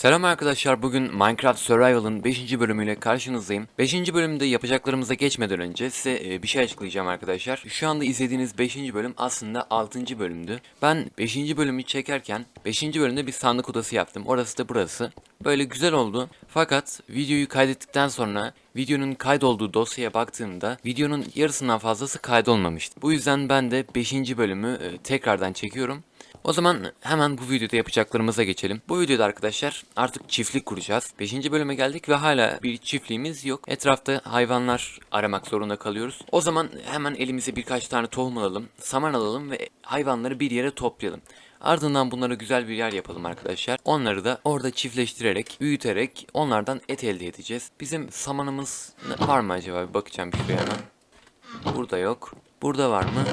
Selam arkadaşlar bugün Minecraft Survival'ın 5. bölümüyle karşınızdayım. 5. bölümde yapacaklarımıza geçmeden önce size e, bir şey açıklayacağım arkadaşlar. Şu anda izlediğiniz 5. bölüm aslında 6. bölümdü. Ben 5. bölümü çekerken 5. bölümde bir sandık odası yaptım. Orası da burası. Böyle güzel oldu. Fakat videoyu kaydettikten sonra videonun kaydolduğu dosyaya baktığımda videonun yarısından fazlası kaydolmamıştı. Bu yüzden ben de 5. bölümü e, tekrardan çekiyorum. O zaman hemen bu videoda yapacaklarımıza geçelim. Bu videoda arkadaşlar artık çiftlik kuracağız. 5. bölüme geldik ve hala bir çiftliğimiz yok. Etrafta hayvanlar aramak zorunda kalıyoruz. O zaman hemen elimize birkaç tane tohum alalım, saman alalım ve hayvanları bir yere toplayalım. Ardından bunlara güzel bir yer yapalım arkadaşlar. Onları da orada çiftleştirerek, büyüterek onlardan et elde edeceğiz. Bizim samanımız var mı acaba? Bir bakacağım şuraya hemen. Burada yok. Burada var mı?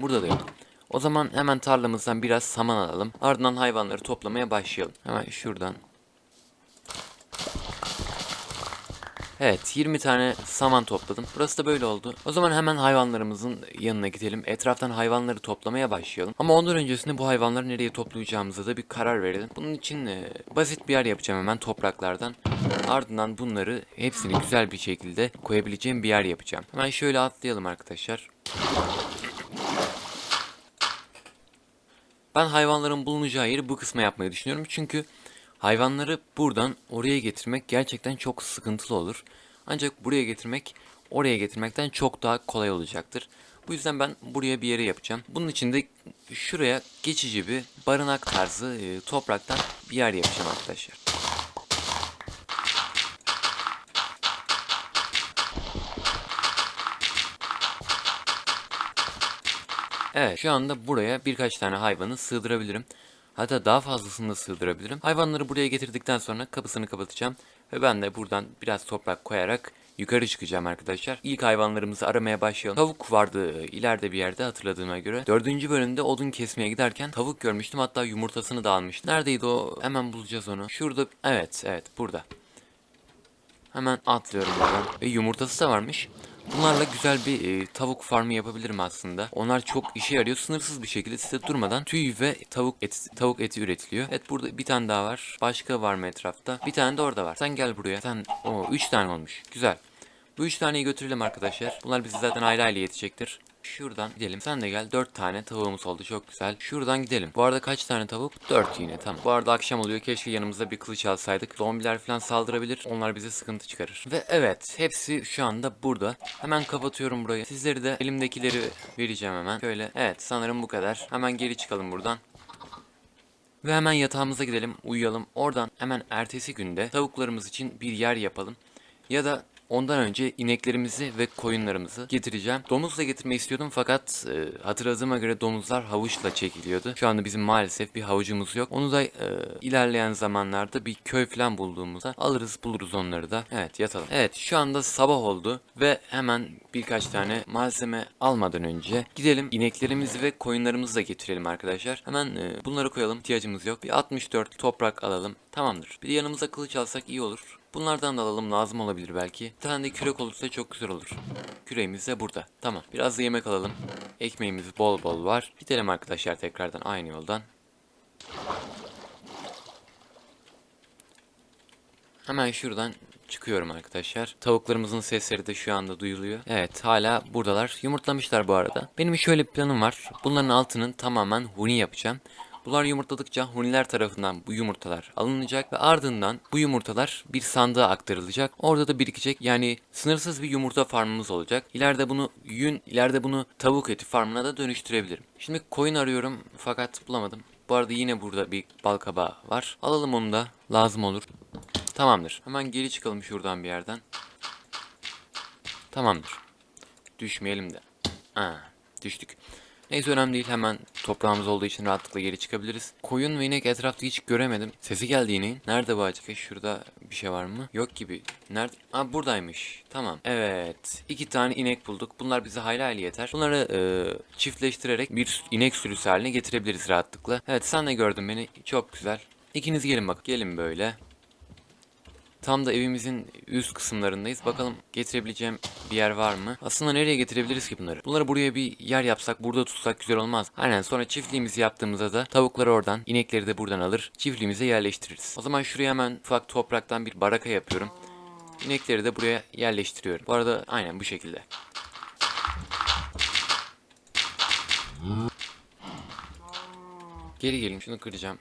Burada da yok. O zaman hemen tarlamızdan biraz saman alalım. Ardından hayvanları toplamaya başlayalım. Hemen şuradan. Evet 20 tane saman topladım. Burası da böyle oldu. O zaman hemen hayvanlarımızın yanına gidelim. Etraftan hayvanları toplamaya başlayalım. Ama ondan öncesinde bu hayvanları nereye toplayacağımıza da bir karar verelim. Bunun için e, basit bir yer yapacağım hemen topraklardan. Ardından bunları hepsini güzel bir şekilde koyabileceğim bir yer yapacağım. Hemen şöyle atlayalım arkadaşlar. Ben hayvanların bulunacağı yeri bu kısma yapmayı düşünüyorum. Çünkü hayvanları buradan oraya getirmek gerçekten çok sıkıntılı olur. Ancak buraya getirmek oraya getirmekten çok daha kolay olacaktır. Bu yüzden ben buraya bir yere yapacağım. Bunun için de şuraya geçici bir barınak tarzı e, topraktan bir yer yapacağım arkadaşlar. Evet şu anda buraya birkaç tane hayvanı sığdırabilirim. Hatta daha fazlasını da sığdırabilirim. Hayvanları buraya getirdikten sonra kapısını kapatacağım. Ve ben de buradan biraz toprak koyarak yukarı çıkacağım arkadaşlar. İlk hayvanlarımızı aramaya başlayalım. Tavuk vardı ileride bir yerde hatırladığıma göre. Dördüncü bölümde odun kesmeye giderken tavuk görmüştüm. Hatta yumurtasını da almıştım. Neredeydi o? Hemen bulacağız onu. Şurada. Evet evet burada. Hemen atlıyorum buradan. Ve yumurtası da varmış. Bunlarla güzel bir e, tavuk farmı yapabilirim aslında. Onlar çok işe yarıyor. Sınırsız bir şekilde size durmadan tüy ve tavuk eti, tavuk eti üretiliyor. Evet burada bir tane daha var. Başka var mı etrafta? Bir tane de orada var. Sen gel buraya. Sen o 3 tane olmuş. Güzel. Bu üç taneyi götürelim arkadaşlar. Bunlar bize zaten aile aile yetecektir. Şuradan gidelim. Sen de gel. 4 tane tavuğumuz oldu. Çok güzel. Şuradan gidelim. Bu arada kaç tane tavuk? 4 yine. Tamam. Bu arada akşam oluyor. Keşke yanımızda bir kılıç alsaydık. Zombiler falan saldırabilir. Onlar bize sıkıntı çıkarır. Ve evet. Hepsi şu anda burada. Hemen kapatıyorum burayı. Sizleri de elimdekileri vereceğim hemen. Şöyle. Evet. Sanırım bu kadar. Hemen geri çıkalım buradan. Ve hemen yatağımıza gidelim, uyuyalım. Oradan hemen ertesi günde tavuklarımız için bir yer yapalım. Ya da ondan önce ineklerimizi ve koyunlarımızı getireceğim. Domuz da getirmeyi istiyordum fakat e, hatırladığıma göre domuzlar havuçla çekiliyordu. Şu anda bizim maalesef bir havucumuz yok. Onu da e, ilerleyen zamanlarda bir köy falan bulduğumuzda alırız buluruz onları da. Evet yatalım. Evet şu anda sabah oldu ve hemen birkaç tane malzeme almadan önce gidelim ineklerimizi ve koyunlarımızı da getirelim arkadaşlar. Hemen e, bunları koyalım ihtiyacımız yok. Bir 64 toprak alalım. Tamamdır. Bir de yanımıza kılıç alsak iyi olur. Bunlardan da alalım lazım olabilir belki. Bir tane de kürek olursa çok güzel olur. Küreğimiz de burada. Tamam. Biraz da yemek alalım. Ekmeğimiz bol bol var. Gidelim arkadaşlar tekrardan aynı yoldan. Hemen şuradan çıkıyorum arkadaşlar. Tavuklarımızın sesleri de şu anda duyuluyor. Evet hala buradalar. Yumurtlamışlar bu arada. Benim şöyle bir planım var. Bunların altının tamamen huni yapacağım. Bunlar yumurtladıkça huniler tarafından bu yumurtalar alınacak ve ardından bu yumurtalar bir sandığa aktarılacak. Orada da birikecek. Yani sınırsız bir yumurta farmımız olacak. İleride bunu yün, ileride bunu tavuk eti farmına da dönüştürebilirim. Şimdi koyun arıyorum fakat bulamadım. Bu arada yine burada bir bal kabağı var. Alalım onu da. Lazım olur. Tamamdır. Hemen geri çıkalım şuradan bir yerden. Tamamdır. Düşmeyelim de. Ha, düştük. Neyse önemli değil. Hemen toprağımız olduğu için rahatlıkla geri çıkabiliriz. Koyun ve inek etrafta hiç göremedim. Sesi geldi ineğin. Nerede bu acaba? Şurada bir şey var mı? Yok gibi. Nerede? Aa buradaymış. Tamam. Evet. iki tane inek bulduk. Bunlar bize hayli hayli yeter. Bunları e, çiftleştirerek bir inek sürüsü haline getirebiliriz rahatlıkla. Evet sen de gördün beni. Çok güzel. İkiniz gelin bak. Gelin böyle. Tam da evimizin üst kısımlarındayız. Bakalım getirebileceğim bir yer var mı? Aslında nereye getirebiliriz ki bunları? Bunları buraya bir yer yapsak, burada tutsak güzel olmaz. Aynen sonra çiftliğimizi yaptığımızda da tavukları oradan, inekleri de buradan alır. Çiftliğimize yerleştiririz. O zaman şuraya hemen ufak topraktan bir baraka yapıyorum. İnekleri de buraya yerleştiriyorum. Bu arada aynen bu şekilde. Geri gelin şunu kıracağım.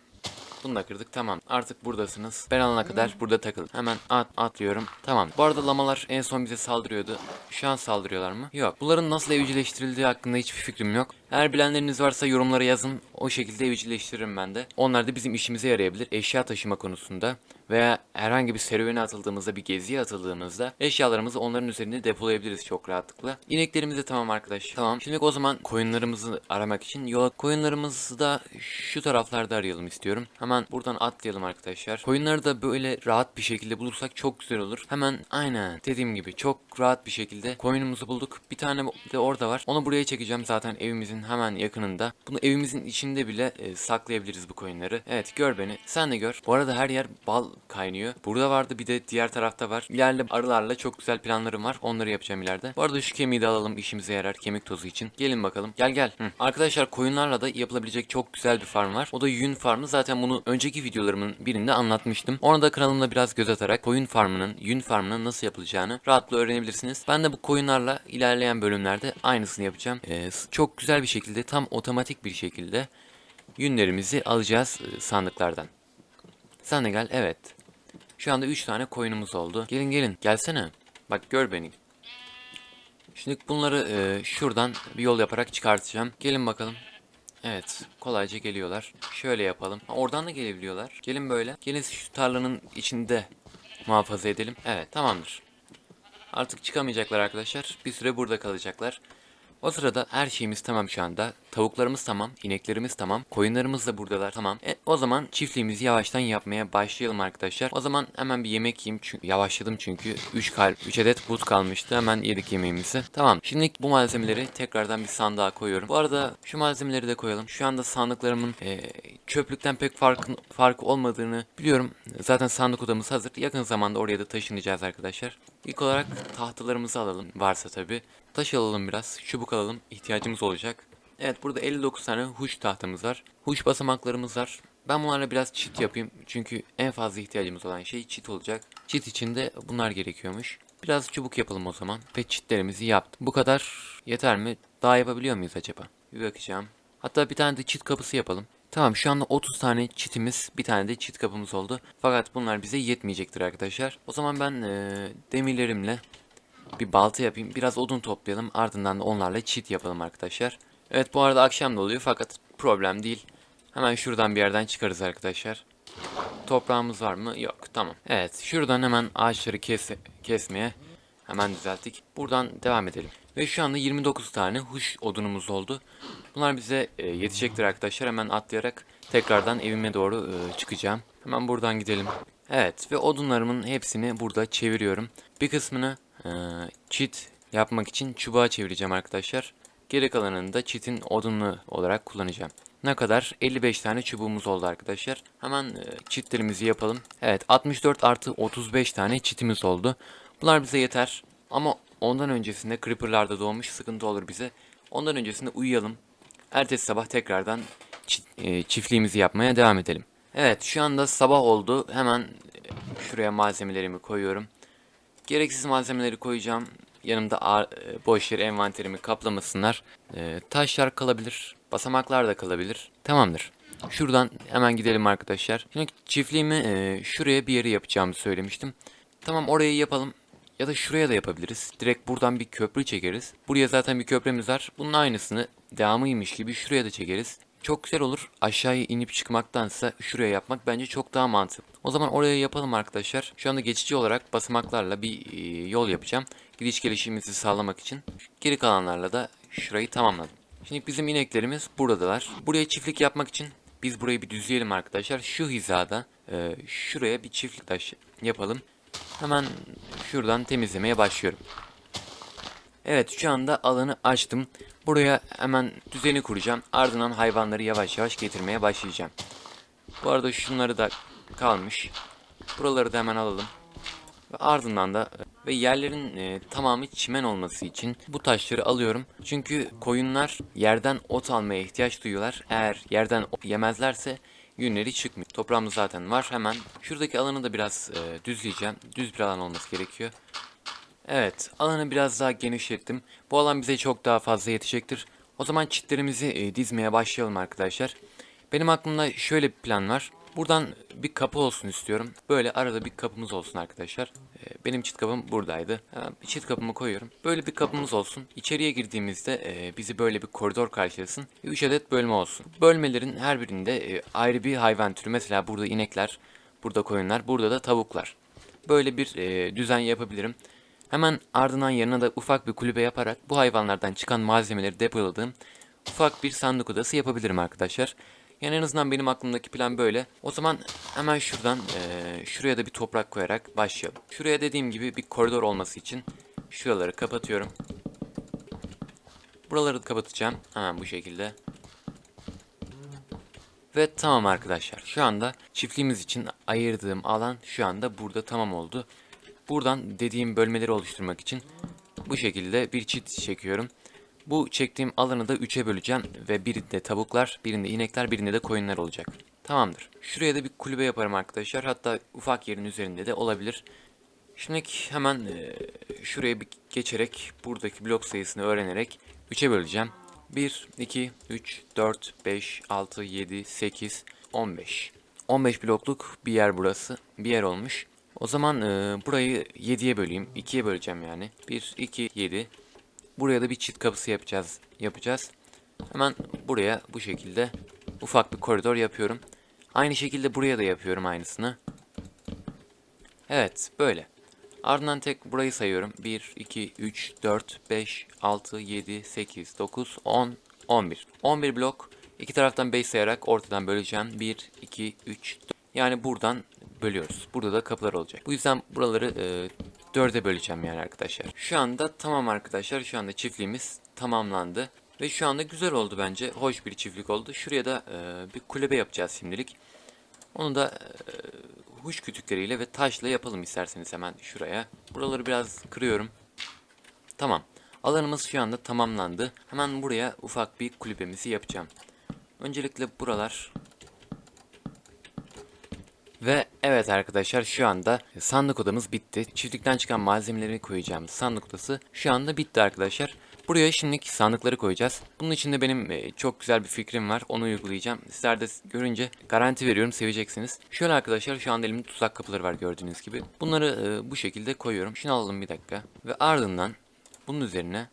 Bunu da kırdık tamam. Artık buradasınız. Ben alana kadar burada takılın. Hemen at atlıyorum. Tamam. Bu arada lamalar en son bize saldırıyordu. Şu an saldırıyorlar mı? Yok. Bunların nasıl evcilleştirildiği hakkında hiçbir fikrim yok. Eğer bilenleriniz varsa yorumlara yazın. O şekilde evcilleştiririm ben de. Onlar da bizim işimize yarayabilir. Eşya taşıma konusunda veya herhangi bir serüvene atıldığımızda, bir geziye atıldığımızda eşyalarımızı onların üzerinde depolayabiliriz çok rahatlıkla. İneklerimiz de tamam arkadaş. Tamam. Şimdi o zaman koyunlarımızı aramak için yola koyunlarımızı da şu taraflarda arayalım istiyorum. Hemen buradan atlayalım arkadaşlar. Koyunları da böyle rahat bir şekilde bulursak çok güzel olur. Hemen aynen dediğim gibi çok rahat bir şekilde koyunumuzu bulduk. Bir tane de orada var. Onu buraya çekeceğim zaten evimizin hemen yakınında. Bunu evimizin içinde bile e, saklayabiliriz bu koyunları. Evet gör beni. Sen de gör. Bu arada her yer bal kaynıyor. Burada vardı bir de diğer tarafta var. İleride arılarla çok güzel planlarım var. Onları yapacağım ileride. Bu arada şu kemiği de alalım işimize yarar kemik tozu için. Gelin bakalım. Gel gel. Hı. Arkadaşlar koyunlarla da yapılabilecek çok güzel bir farm var. O da yün farmı. Zaten bunu önceki videolarımın birinde anlatmıştım. Ona da kanalımda biraz göz atarak koyun farmının, yün farmının nasıl yapılacağını rahatlıkla öğrenebilirsiniz. Ben de bu koyunlarla ilerleyen bölümlerde aynısını yapacağım. Ee, çok güzel bir şekilde tam otomatik bir şekilde yünlerimizi alacağız e, sandıklardan. Sen gel. Evet. Şu anda 3 tane koyunumuz oldu. Gelin gelin. Gelsene. Bak gör beni. Şimdi bunları e, şuradan bir yol yaparak çıkartacağım. Gelin bakalım. Evet. Kolayca geliyorlar. Şöyle yapalım. Ha, oradan da gelebiliyorlar. Gelin böyle. Gelin şu tarlanın içinde muhafaza edelim. Evet tamamdır. Artık çıkamayacaklar arkadaşlar. Bir süre burada kalacaklar. O sırada her şeyimiz tamam şu anda. Tavuklarımız tamam, ineklerimiz tamam, koyunlarımız da buradalar tamam. E, o zaman çiftliğimizi yavaştan yapmaya başlayalım arkadaşlar. O zaman hemen bir yemek yiyeyim çünkü yavaşladım çünkü 3 kalp 3 adet but kalmıştı. Hemen yedik yemeğimizi. Tamam. Şimdi bu malzemeleri tekrardan bir sandığa koyuyorum. Bu arada şu malzemeleri de koyalım. Şu anda sandıklarımın e, çöplükten pek farkın farkı olmadığını biliyorum. Zaten sandık odamız hazır. Yakın zamanda oraya da taşınacağız arkadaşlar. İlk olarak tahtalarımızı alalım varsa tabi. Taş alalım biraz, çubuk alalım. ihtiyacımız olacak. Evet burada 59 tane huş tahtamız var. Huş basamaklarımız var. Ben bunlarla biraz çit yapayım. Çünkü en fazla ihtiyacımız olan şey çit olacak. Çit için de bunlar gerekiyormuş. Biraz çubuk yapalım o zaman. Ve çitlerimizi yaptım. Bu kadar yeter mi? Daha yapabiliyor muyuz acaba? Bir bakacağım. Hatta bir tane de çit kapısı yapalım. Tamam şu anda 30 tane çitimiz, bir tane de çit kapımız oldu. Fakat bunlar bize yetmeyecektir arkadaşlar. O zaman ben ee, demirlerimle bir balta yapayım. Biraz odun toplayalım. Ardından da onlarla çit yapalım arkadaşlar. Evet bu arada akşam da oluyor fakat problem değil. Hemen şuradan bir yerden çıkarız arkadaşlar. Toprağımız var mı? Yok. Tamam. Evet şuradan hemen ağaçları kes kesmeye hemen düzelttik. Buradan devam edelim. Ve şu anda 29 tane huş odunumuz oldu. Bunlar bize e, yetecektir arkadaşlar. Hemen atlayarak tekrardan evime doğru e, çıkacağım. Hemen buradan gidelim. Evet ve odunlarımın hepsini burada çeviriyorum. Bir kısmını e, çit yapmak için çubuğa çevireceğim arkadaşlar. Geri kalanını da çitin odunlu olarak kullanacağım. Ne kadar? 55 tane çubuğumuz oldu arkadaşlar. Hemen e, yapalım. Evet 64 artı 35 tane çitimiz oldu. Bunlar bize yeter. Ama ondan öncesinde creeperlar da doğmuş sıkıntı olur bize. Ondan öncesinde uyuyalım. Ertesi sabah tekrardan e, çiftliğimizi yapmaya devam edelim. Evet şu anda sabah oldu. Hemen şuraya malzemelerimi koyuyorum. Gereksiz malzemeleri koyacağım. Yanımda e, boş yer envanterimi kaplamasınlar. E, taşlar kalabilir. Basamaklar da kalabilir. Tamamdır. Şuradan hemen gidelim arkadaşlar. Şimdi çiftliğimi şuraya bir yere yapacağımı söylemiştim. Tamam orayı yapalım. Ya da şuraya da yapabiliriz. Direkt buradan bir köprü çekeriz. Buraya zaten bir köprümüz var. Bunun aynısını devamıymış gibi şuraya da çekeriz. Çok güzel olur. Aşağıya inip çıkmaktansa şuraya yapmak bence çok daha mantıklı. O zaman oraya yapalım arkadaşlar. Şu anda geçici olarak basamaklarla bir e, yol yapacağım. Gidiş gelişimizi sağlamak için. Geri kalanlarla da şurayı tamamladım. Şimdi bizim ineklerimiz buradalar. Buraya çiftlik yapmak için biz burayı bir düzleyelim arkadaşlar. Şu hizada e, şuraya bir çiftlik taş yapalım. Hemen şuradan temizlemeye başlıyorum. Evet şu anda alanı açtım. Buraya hemen düzeni kuracağım. Ardından hayvanları yavaş yavaş getirmeye başlayacağım. Bu arada şunları da kalmış. Buraları da hemen alalım. Ve ardından da ve yerlerin e, tamamı çimen olması için bu taşları alıyorum. Çünkü koyunlar yerden ot almaya ihtiyaç duyuyorlar. Eğer yerden ot yemezlerse günleri çıkmıyor. Toprağımız zaten var. Hemen şuradaki alanı da biraz e, düzleyeceğim. Düz bir alan olması gerekiyor. Evet, alanı biraz daha genişlettim. Bu alan bize çok daha fazla yetecektir. O zaman çitlerimizi e, dizmeye başlayalım arkadaşlar. Benim aklımda şöyle bir plan var. Buradan bir kapı olsun istiyorum. Böyle arada bir kapımız olsun arkadaşlar. E, benim çit kapım buradaydı. Hemen çit kapımı koyuyorum. Böyle bir kapımız olsun. İçeriye girdiğimizde e, bizi böyle bir koridor karşılasın. 3 adet bölme olsun. Bölmelerin her birinde e, ayrı bir hayvan türü. Mesela burada inekler, burada koyunlar, burada da tavuklar. Böyle bir e, düzen yapabilirim. Hemen ardından yanına da ufak bir kulübe yaparak bu hayvanlardan çıkan malzemeleri depoladığım ufak bir sandık odası yapabilirim arkadaşlar. Yani en azından benim aklımdaki plan böyle. O zaman hemen şuradan eee, şuraya da bir toprak koyarak başlayalım. Şuraya dediğim gibi bir koridor olması için şuraları kapatıyorum. Buraları da kapatacağım. Hemen bu şekilde. Ve tamam arkadaşlar. Şu anda çiftliğimiz için ayırdığım alan şu anda burada tamam oldu. Buradan dediğim bölmeleri oluşturmak için bu şekilde bir çit çekiyorum. Bu çektiğim alanı da 3'e böleceğim ve birinde tavuklar, birinde inekler, birinde de koyunlar olacak. Tamamdır. Şuraya da bir kulübe yaparım arkadaşlar. Hatta ufak yerin üzerinde de olabilir. Şimdi hemen e, şuraya bir geçerek buradaki blok sayısını öğrenerek 3'e böleceğim. 1, 2, 3, 4, 5, 6, 7, 8, 15. 15 blokluk bir yer burası. Bir yer olmuş. O zaman e, burayı 7'ye böleyim. 2'ye böleceğim yani. 1, 2, 7. Buraya da bir çift kapısı yapacağız. Yapacağız. Hemen buraya bu şekilde ufak bir koridor yapıyorum. Aynı şekilde buraya da yapıyorum aynısını. Evet böyle. Ardından tek burayı sayıyorum. 1, 2, 3, 4, 5, 6, 7, 8, 9, 10, 11. 11 blok. İki taraftan 5 sayarak ortadan böleceğim. 1, 2, 3, 4. Yani buradan bölüyoruz. Burada da kapılar olacak. Bu yüzden buraları e, 4'e böleceğim yani arkadaşlar. Şu anda tamam arkadaşlar. Şu anda çiftliğimiz tamamlandı. Ve şu anda güzel oldu bence. Hoş bir çiftlik oldu. Şuraya da e, bir kulübe yapacağız şimdilik. Onu da e, huş kütükleriyle ve taşla yapalım isterseniz hemen şuraya. Buraları biraz kırıyorum. Tamam. Alanımız şu anda tamamlandı. Hemen buraya ufak bir kulübemizi yapacağım. Öncelikle buralar ve evet arkadaşlar şu anda sandık odamız bitti. Çiftlikten çıkan malzemeleri koyacağımız sandık odası şu anda bitti arkadaşlar. Buraya şimdilik sandıkları koyacağız. Bunun için de benim e, çok güzel bir fikrim var. Onu uygulayacağım. Sizler de görünce garanti veriyorum seveceksiniz. Şöyle arkadaşlar şu anda elimde tuzak kapıları var gördüğünüz gibi. Bunları e, bu şekilde koyuyorum. Şunu alalım bir dakika. Ve ardından bunun üzerine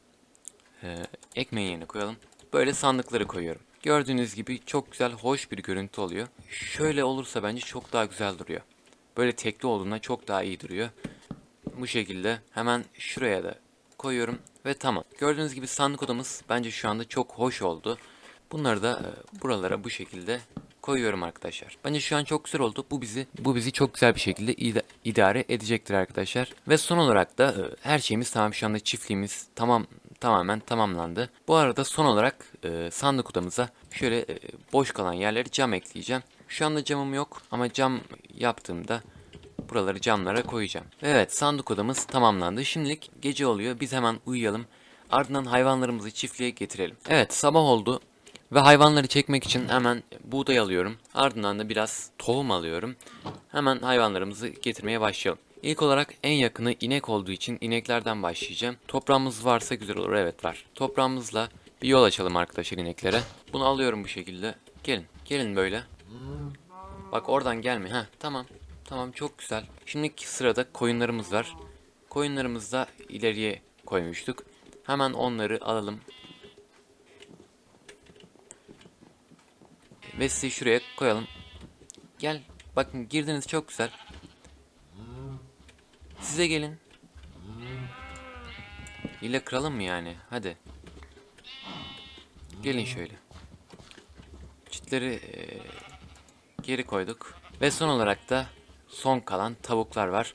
e, ekmeğin yerine koyalım. Böyle sandıkları koyuyorum. Gördüğünüz gibi çok güzel, hoş bir görüntü oluyor. Şöyle olursa bence çok daha güzel duruyor. Böyle tekli olduğunda çok daha iyi duruyor. Bu şekilde hemen şuraya da koyuyorum ve tamam. Gördüğünüz gibi sandık odamız bence şu anda çok hoş oldu. Bunları da e, buralara bu şekilde koyuyorum arkadaşlar. Bence şu an çok güzel oldu. Bu bizi bu bizi çok güzel bir şekilde ida- idare edecektir arkadaşlar. Ve son olarak da e, her şeyimiz tamam şu anda çiftliğimiz tamam tamamen tamamlandı. Bu arada son olarak e, sandık odamıza şöyle e, boş kalan yerleri cam ekleyeceğim. Şu anda camım yok ama cam yaptığımda buraları camlara koyacağım. Evet sandık odamız tamamlandı. Şimdilik gece oluyor. Biz hemen uyuyalım. Ardından hayvanlarımızı çiftliğe getirelim. Evet sabah oldu. Ve hayvanları çekmek için hemen buğday alıyorum. Ardından da biraz tohum alıyorum. Hemen hayvanlarımızı getirmeye başlayalım. İlk olarak en yakını inek olduğu için ineklerden başlayacağım. Toprağımız varsa güzel olur. Evet var. Toprağımızla bir yol açalım arkadaşlar ineklere. Bunu alıyorum bu şekilde. Gelin. Gelin böyle. Bak oradan gelme. Ha tamam. Tamam çok güzel. Şimdi sırada koyunlarımız var. Koyunlarımızı da ileriye koymuştuk. Hemen onları alalım. Ve sizi şuraya koyalım. Gel. Bakın girdiniz çok güzel. Size gelin. İle kıralım mı yani? Hadi. Gelin şöyle. Çitleri eee, geri koyduk. Ve son olarak da son kalan tavuklar var.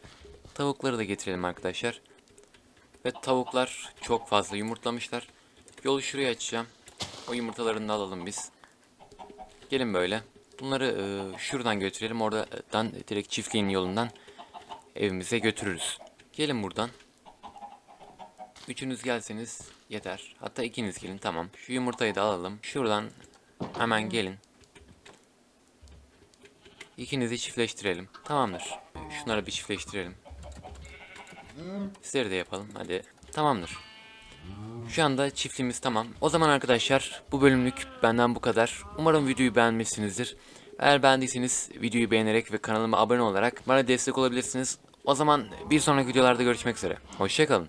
Tavukları da getirelim arkadaşlar. Ve tavuklar çok fazla yumurtlamışlar. Yolu şuraya açacağım. O yumurtalarını da alalım biz. Gelin böyle. Bunları e, şuradan götürelim. Oradan direkt çiftliğin yolundan evimize götürürüz. Gelin buradan. Üçünüz gelseniz yeter. Hatta ikiniz gelin tamam. Şu yumurtayı da alalım. Şuradan hemen gelin. İkinizi çiftleştirelim. Tamamdır. Şunları bir çiftleştirelim. Sizleri de yapalım. Hadi. Tamamdır. Şu anda çiftliğimiz tamam. O zaman arkadaşlar bu bölümlük benden bu kadar. Umarım videoyu beğenmişsinizdir. Eğer beğendiyseniz videoyu beğenerek ve kanalıma abone olarak bana destek olabilirsiniz. O zaman bir sonraki videolarda görüşmek üzere. Hoşçakalın.